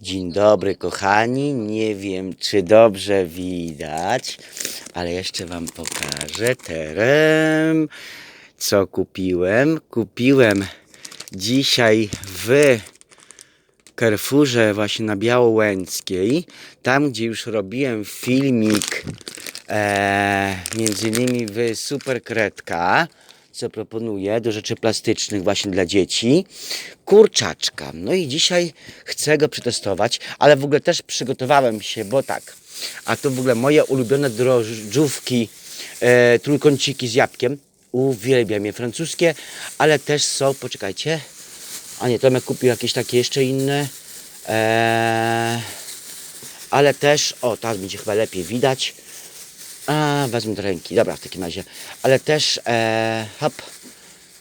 Dzień dobry, kochani. Nie wiem, czy dobrze widać, ale jeszcze Wam pokażę. Terem, co kupiłem. Kupiłem dzisiaj w Carrefourze, właśnie na Białołęckiej, tam gdzie już robiłem filmik, e, między innymi w Super Kredka, co proponuję do rzeczy plastycznych właśnie dla dzieci, kurczaczka. No i dzisiaj chcę go przetestować, ale w ogóle też przygotowałem się, bo tak, a to w ogóle moje ulubione drożdżówki, e, trójkąciki z jabłkiem, uwielbiam je francuskie, ale też są, poczekajcie, a nie, Tomek kupił jakieś takie jeszcze inne. Eee, ale też, o, teraz będzie chyba lepiej widać. A, wezmę do ręki, dobra, w takim razie. Ale też, e, hop,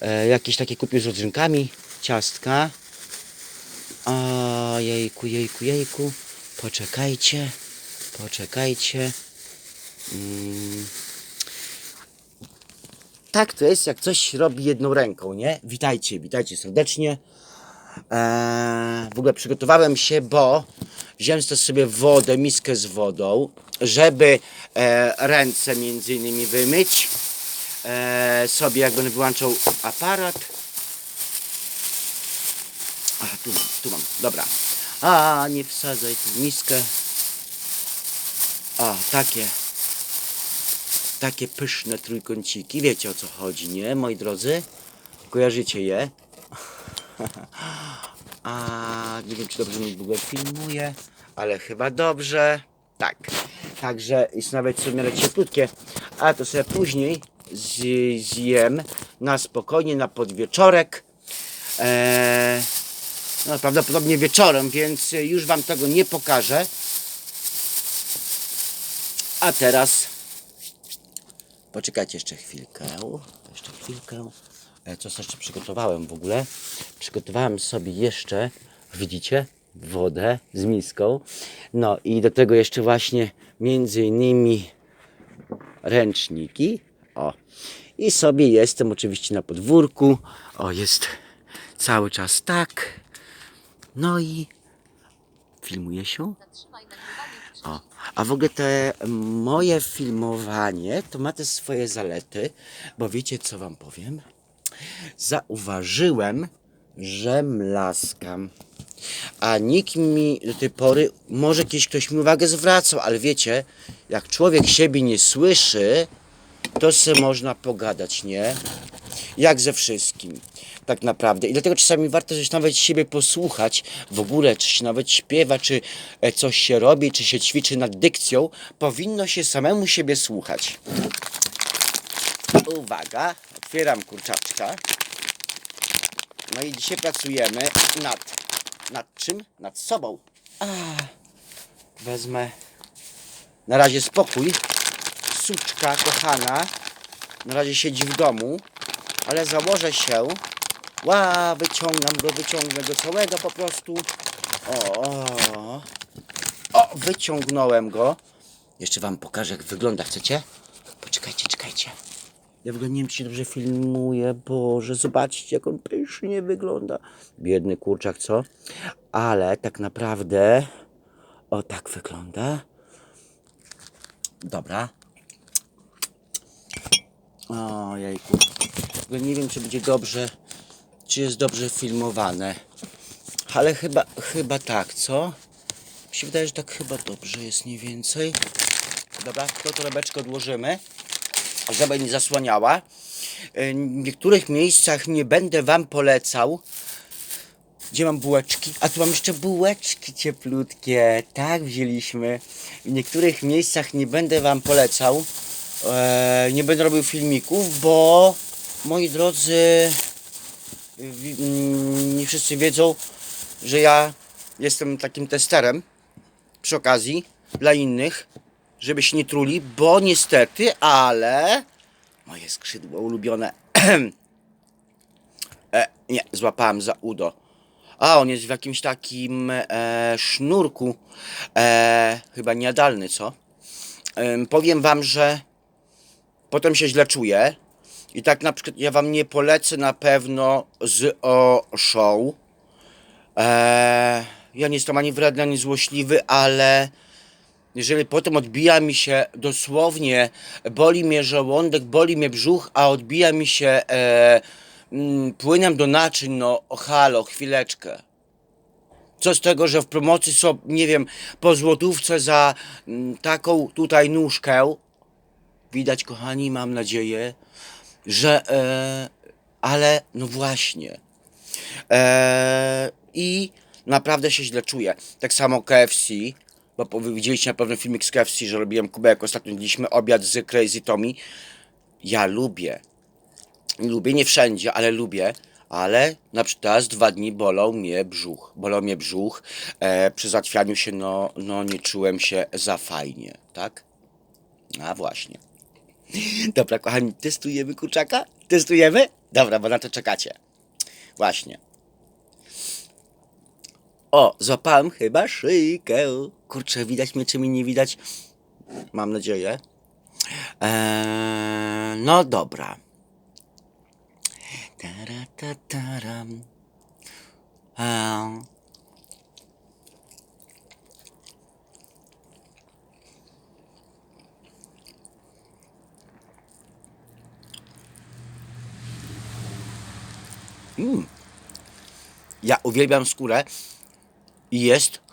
e, jakieś takie kupił z rodzynkami, ciastka. O, jejku, jejku, jejku. Poczekajcie, poczekajcie. Mm. Tak to jest, jak coś robi jedną ręką, nie? Witajcie, witajcie serdecznie. Eee, w ogóle przygotowałem się, bo wziąłem sobie wodę, miskę z wodą, żeby e, ręce między innymi wymyć. E, sobie jak będę wyłączał aparat. A, tu tu mam, dobra. A, nie wsadzaj tu miskę. O, takie. Takie pyszne trójkąciki. Wiecie o co chodzi, nie, moi drodzy? Kojarzycie je? A nie wiem, czy dobrze mi w ogóle filmuje, ale chyba dobrze. Tak. Także jest nawet w miarę cieplutkie. A to sobie później zjem na spokojnie, na podwieczorek. Eee, no, prawdopodobnie wieczorem, więc już Wam tego nie pokażę. A teraz poczekajcie jeszcze chwilkę. Jeszcze chwilkę. E, Co jeszcze przygotowałem w ogóle? Przygotowałem sobie jeszcze, widzicie, wodę z miską. No i do tego jeszcze właśnie między innymi ręczniki. O. I sobie jestem oczywiście na podwórku. O, jest cały czas tak. No i filmuje się. O, a w ogóle te moje filmowanie to ma też swoje zalety, bo wiecie co wam powiem? Zauważyłem, że mlaskam. A nikt mi do tej pory, może kiedyś ktoś mi uwagę zwracał, ale wiecie, jak człowiek siebie nie słyszy, to se można pogadać, nie? Jak ze wszystkim, tak naprawdę. I dlatego czasami warto coś nawet siebie posłuchać, w ogóle, czy się nawet śpiewa, czy e, coś się robi, czy się ćwiczy nad dykcją. Powinno się samemu siebie słuchać. Uwaga, otwieram kurczaczka. No i dzisiaj pracujemy nad, nad czym? Nad sobą. Wezmę na razie spokój. Suczka kochana na razie siedzi w domu, ale założę się. Ła, wyciągam go, wyciągnę go całego po prostu. O, o, o, wyciągnąłem go. Jeszcze wam pokażę, jak wygląda. Chcecie? Poczekajcie, czekajcie. Ja w ogóle nie wiem, czy się dobrze filmuje. Boże, zobaczcie, jak on pysznie wygląda. Biedny kurczak, co? Ale tak naprawdę... O, tak wygląda. Dobra. Ojejku. W ogóle nie wiem, czy będzie dobrze, czy jest dobrze filmowane. Ale chyba, chyba tak, co? Mi się wydaje, że tak chyba dobrze jest mniej więcej. Dobra, to torebeczkę odłożymy, żeby nie zasłaniała. E, W niektórych miejscach nie będę Wam polecał, gdzie mam bułeczki? A tu mam jeszcze bułeczki cieplutkie. Tak, wzięliśmy. W niektórych miejscach nie będę Wam polecał. E, nie będę robił filmików, bo moi drodzy, mm, nie wszyscy wiedzą, że ja jestem takim testerem przy okazji dla innych, żeby się nie truli, bo niestety, ale moje skrzydło ulubione. e, nie, złapałem za udo. A, on jest w jakimś takim e, sznurku, e, chyba niejadalny, co? Em, powiem wam, że potem się źle czuję. I tak na przykład ja wam nie polecę na pewno z o show. Eee, ja nie jestem ani wredny, ani złośliwy, ale jeżeli potem odbija mi się dosłownie, boli mnie żołądek, boli mnie brzuch, a odbija mi się e, mm, płynem do naczyń, no halo, chwileczkę. Co z tego, że w promocji są, nie wiem, po złotówce za mm, taką tutaj nóżkę. Widać, kochani, mam nadzieję, że. E, ale no właśnie. E, I naprawdę się źle czuję. Tak samo KFC, bo widzieliście na pewno filmik z KFC, że robiłem Kubę, jak ostatnio jedliśmy obiad z Crazy Tommy. Ja lubię. Lubię, nie wszędzie, ale lubię. Ale na przykład teraz dwa dni bolał mnie brzuch. Bolał mnie brzuch. E, przy zatwianiu się, no, no nie czułem się za fajnie, tak? A właśnie. Dobra, kochani, testujemy kurczaka? Testujemy? Dobra, bo na to czekacie. Właśnie. O, złapałem chyba szyjkę. Kurczę, widać mnie, czy mi nie widać? Mam nadzieję. Eee, no dobra. Tara, ta. Eee. Mm. Ja uwielbiam skórę jest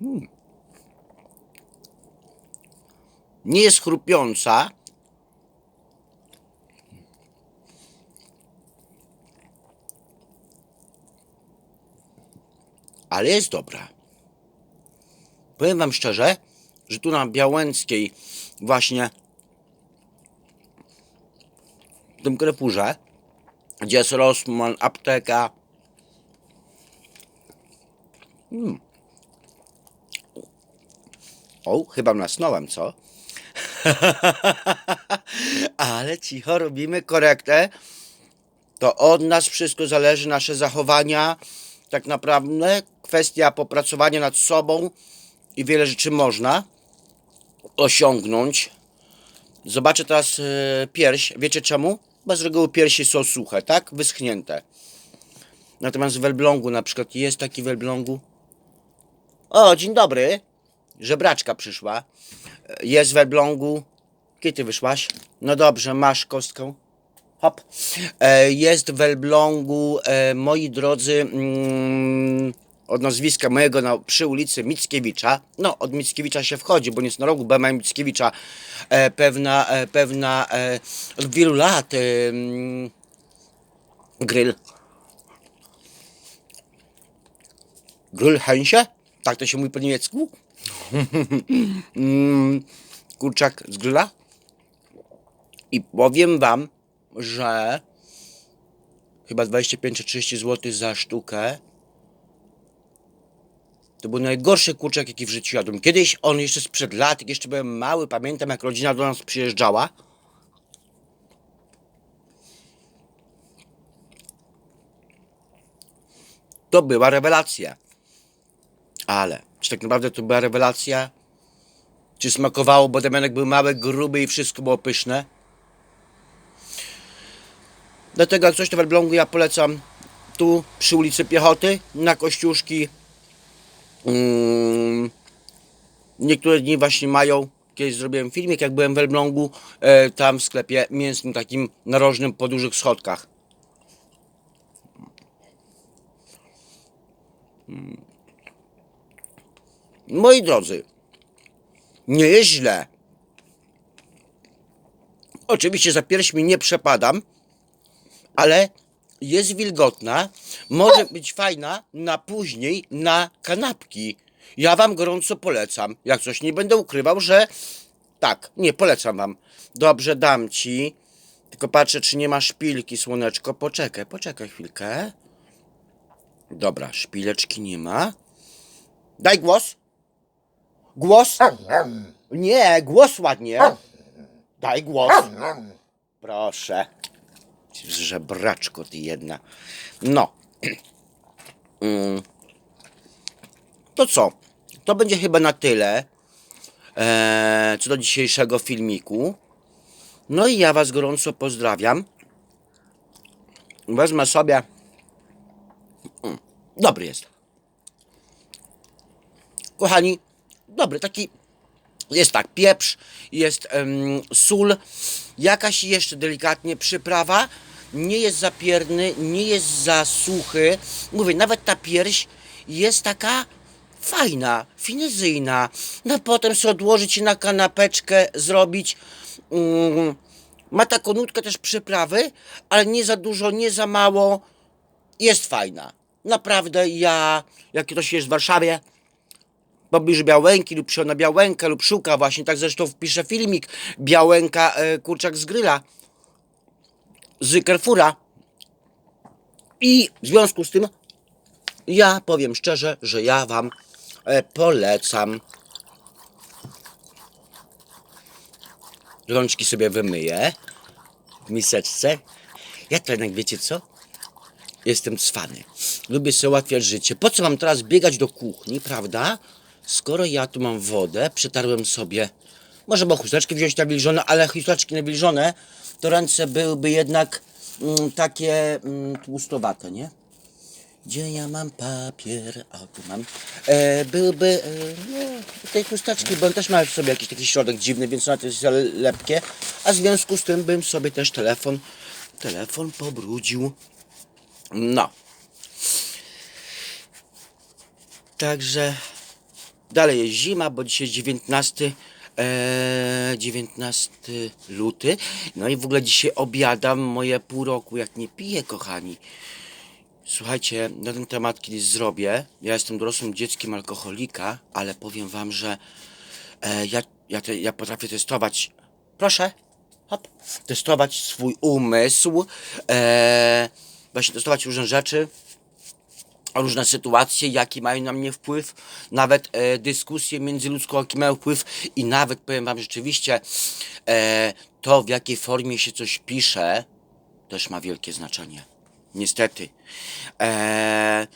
Mm. Nie jest chrupiąca. Ale jest dobra. Powiem wam szczerze, że tu na Białęckiej właśnie w tym krepurze, gdzie jest Rossmann, apteka. Mm. O, chyba nasnąłem, co? Ale cicho, robimy korektę. To od nas wszystko zależy, nasze zachowania. Tak naprawdę kwestia popracowania nad sobą i wiele rzeczy można osiągnąć. Zobaczę teraz e, pierś. Wiecie czemu? Bo z reguły piersi są suche, tak? Wyschnięte. Natomiast w Elblągu na przykład jest taki w Elblągu. O, dzień dobry. Żebraczka przyszła. Jest w Elblągu. Kiedy wyszłaś? No dobrze, masz kostkę. Hop. E, Jest w Elblągu, e, moi drodzy, mm, od nazwiska mojego na, przy ulicy Mickiewicza. No, od Mickiewicza się wchodzi, bo jest na rogu Bema i Mickiewicza. E, pewna, e, pewna, e, od wielu lat e, mm, grill. Grill Hensie? Tak to się mówi po niemiecku? Mm, Kurczak z grilla? I powiem wam, że chyba 25 czy 30 zł za sztukę to był najgorszy kurczak, jaki w życiu jadłem. Kiedyś on jeszcze sprzed lat, jak jeszcze byłem mały, pamiętam jak rodzina do nas przyjeżdżała. To była rewelacja. Ale, czy tak naprawdę to była rewelacja? Czy smakowało, bo Damianek był mały, gruby i wszystko było pyszne? Dlatego jak coś to w Elblągu ja polecam tu przy ulicy Piechoty na Kościuszki. Niektóre dni właśnie mają. Kiedyś zrobiłem filmik, jak byłem w Elblągu, e, tam w sklepie mięsnym takim narożnym po dużych schodkach. Mm. Moi drodzy, nie jest źle. Oczywiście za pierśmi nie przepadam, ale jest wilgotna, może być fajna na później na kanapki. Ja wam gorąco polecam. Jak coś nie będę ukrywał, że tak, nie polecam wam. Dobrze, dam ci. Tylko patrzę, czy nie ma szpilki, słoneczko. Poczekaj, poczekaj chwilkę. Dobra, szpileczki nie ma. Daj głos. Głos? Nie, głos ładnie. Daj głos. Proszę. Żebraczko ty jedna. No. Mm. To co? To będzie chyba na tyle. e, co do dzisiejszego filmiku. No i ja Was gorąco pozdrawiam. Wezmę sobie. Mm, Dobry jest. Kochani, dobry, taki jest tak, pieprz, jest sól, jakaś jeszcze delikatnie przyprawa, nie jest zapierny, nie jest za suchy. Mówię, nawet ta pierś jest taka fajna, finezyjna. No potem sobie odłożyć na kanapeczkę zrobić. Mm, ma taką nutkę też przyprawy, ale nie za dużo, nie za mało. Jest fajna. Naprawdę ja, jak ktoś jest w Warszawie, pobliżu Białęki lub się na Białękę lub szuka właśnie, tak zresztą wpiszę filmik Białęka e, kurczak z gryla z Carrefoura i w związku z tym ja powiem szczerze, że ja wam e, polecam rączki sobie wymyję w miseczce ja to jednak wiecie co? Jestem cwany. Lubię sobie ułatwiać życie. Po co mam teraz biegać do kuchni, prawda? Skoro ja tu mam wodę, przetarłem sobie, może bo chusteczki wziąć nawilżone, ale chusteczki nawilżone, to ręce byłyby jednak mm, takie mm, tłustowate, nie? Gdzie ja mam papier? O, tu mam. E, byłyby e, no, tej chusteczki, bo on też ma w sobie jakiś taki środek dziwny, więc ona to jest lepkie. A w związku z tym bym sobie też telefon, telefon pobrudził. No. Także dalej jest zima, bo dzisiaj jest 19, e, 19 luty. No i w ogóle dzisiaj obiadam moje pół roku, jak nie piję, kochani. Słuchajcie, na ten temat kiedyś zrobię. Ja jestem dorosłym dzieckiem alkoholika, ale powiem wam, że e, ja, ja, te, ja potrafię testować. Proszę, hop, testować swój umysł, e, właśnie testować różne rzeczy, różne sytuacje, jaki mają na mnie wpływ, nawet e, dyskusje międzyludzkie, jaki mają wpływ i nawet powiem wam rzeczywiście, e, to w jakiej formie się coś pisze, też ma wielkie znaczenie. Niestety. E,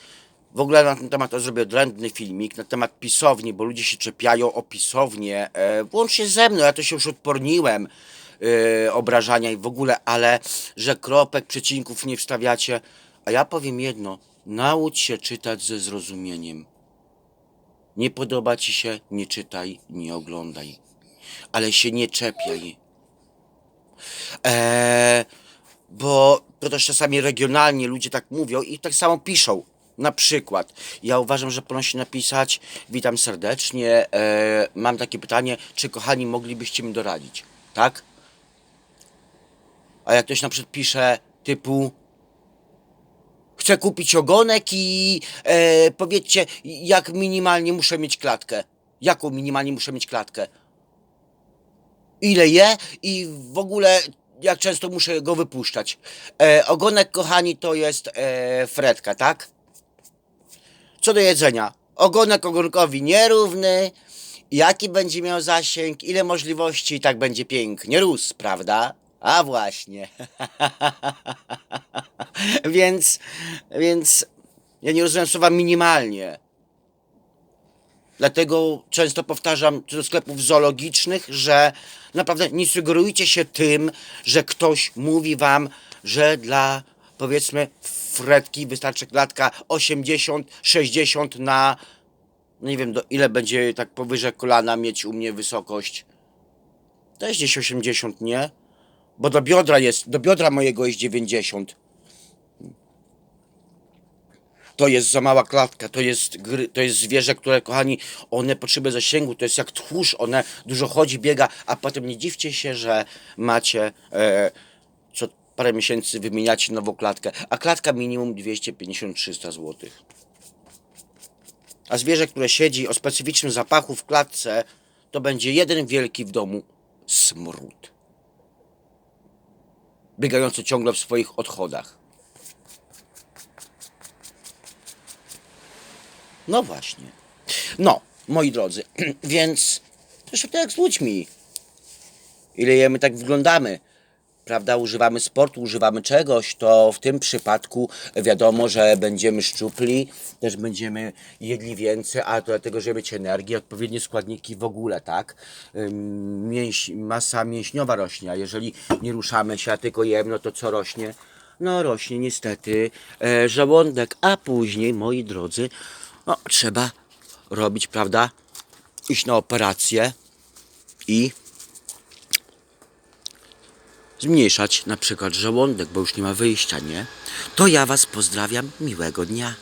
w ogóle na ten temat zrobię odrębny filmik, na temat pisowni, bo ludzie się czepiają o pisownię, e, włącznie ze mną, ja to się już odporniłem, e, obrażania i w ogóle, ale że kropek, przecinków nie wstawiacie, a ja powiem jedno, naucz się czytać ze zrozumieniem. Nie podoba ci się, nie czytaj, nie oglądaj, ale się nie czepiaj. Eee, bo to też czasami regionalnie ludzie tak mówią i tak samo piszą. Na przykład, ja uważam, że powinno się napisać Witam serdecznie, e, mam takie pytanie, czy kochani moglibyście mi doradzić, tak? A jak ktoś na przykład pisze typu Chcę kupić ogonek i e, powiedzcie, jak minimalnie muszę mieć klatkę. Jaką minimalnie muszę mieć klatkę? ile je i w ogóle jak często muszę go wypuszczać. E, ogonek, kochani, to jest e, fredka, tak? Co do jedzenia. Ogonek ogonkowi nierówny. Jaki będzie miał zasięg, ile możliwości, tak będzie pięknie rósł, prawda? A właśnie. więc, więc ja nie rozumiem słowa minimalnie. Dlatego często powtarzam do sklepów zoologicznych, że naprawdę nie sugerujcie się tym, że ktoś mówi wam, że dla powiedzmy fretki wystarczy klatka 80, 60 na no nie wiem do ile będzie tak powyżej kolana mieć u mnie wysokość. Jest gdzieś 80, nie? Bo do biodra jest, do biodra mojego jest 90 to jest za mała klatka, to jest, gry, to jest zwierzę, które, kochani, one potrzebuje zasięgu, to jest jak tchórz, one dużo chodzi, biega, a potem nie dziwcie się, że macie e, co parę miesięcy wymieniacie nową klatkę, a klatka minimum 250-300 zł. A zwierzę, które siedzi o specyficznym zapachu w klatce, to będzie jeden wielki w domu smród. Biegający ciągle w swoich odchodach. No właśnie. No, moi drodzy, więc zresztą tak z ludźmi. Ile jemy, tak wyglądamy. Prawda, używamy sportu, używamy czegoś, to w tym przypadku wiadomo, że będziemy szczupli, też będziemy jedli więcej, a to dlatego, żeby mieć energię, odpowiednie składniki w ogóle, tak? Mięś, masa mięśniowa rośnie, a jeżeli nie ruszamy się, a tylko jemy, no to co rośnie? No rośnie niestety e, żołądek, a później, moi drodzy, no, trzeba robić, prawda, iść na operację i zmniejszać na przykład żołądek, bo już nie ma wyjścia, nie? To ja Was pozdrawiam, miłego dnia.